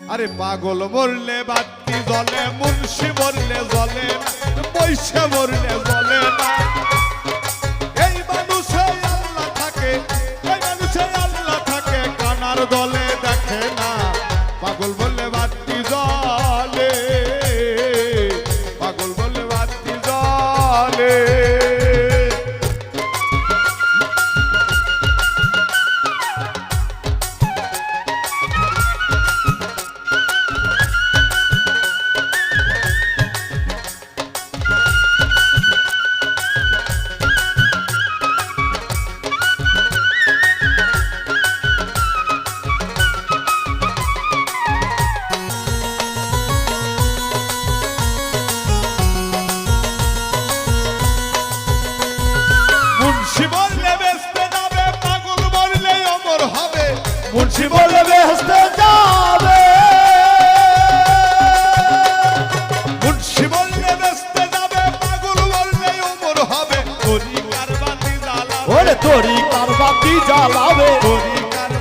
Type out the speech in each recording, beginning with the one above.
আরে পাগল মরলে বাতি জলে মুন্সি মরলে জলে পয়সা মরলে জলে এই মানুষে আল্লাহ থাকে, এই মানুষে আল্লাহ থাকে, কানার দলে বাতি জ্বালাবে।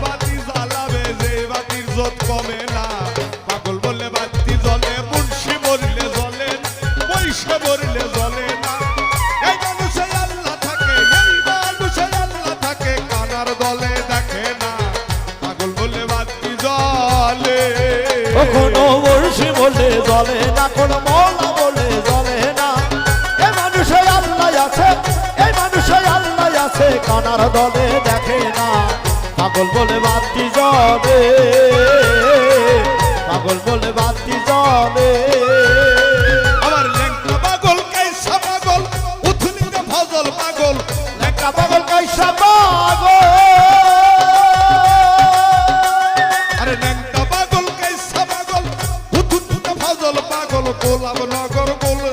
বাতি জ্বালাবে যে বাতির জোত কমে না। পাগল বললে বাতি জ্বলে মুন্সি বললে জ্বলে পয়সা বললে জ্বলে না। এই মানুষে আল্লাহ থাকে এই মানুষে আল্লাহ থাকে কানার দলে দেখে না। পাগল বললে বাতি জ্বলে। কখনো বর্ষি বলে জ্বলে না কোন মলা বলে জ্বলে কানার দলে দেখে না। পাগল বলে বাতি জ্বলে পাগল বলে বাতি জ্বলে। আমার পাগল কাইসা পাগল উথুলিতে ফজল পাগল। লেখা পাগল কাইসা পাগল। আরে লেঙ্কা পাগল কাইসা পাগল উথুলিতে ফজল পাগল গোলাপ নগর গোল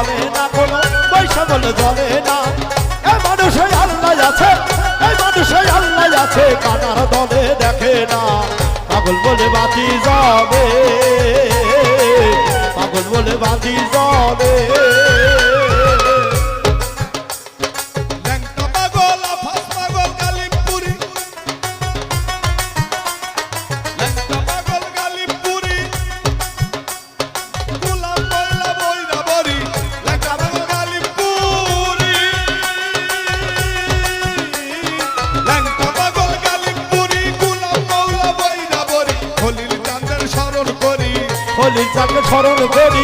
জ্বলে না কোনো পয়সা বলে জলে না। এ মানুষে আল্লাহ আছে এই মানুষে আল্লাহ আছে, কানার দলে দেখে না। পাগল বলে বাতি যাবে পাগল বলে বাতি যাবে হলি চাকে স্মরণ করি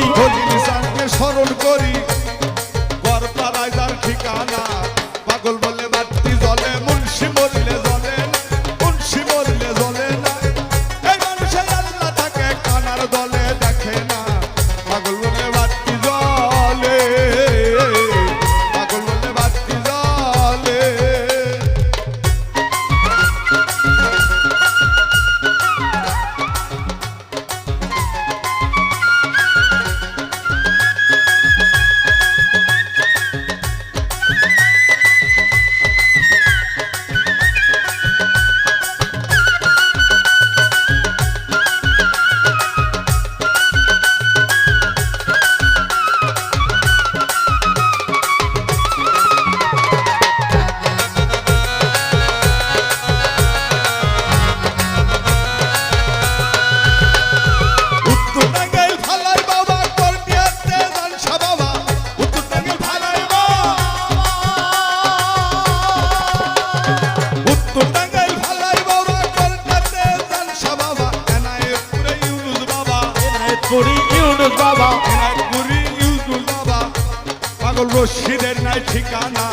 বাবা এনায়তপুরি ইউজুল বাবা। পাগল রশিদের নাই ঠিকানা।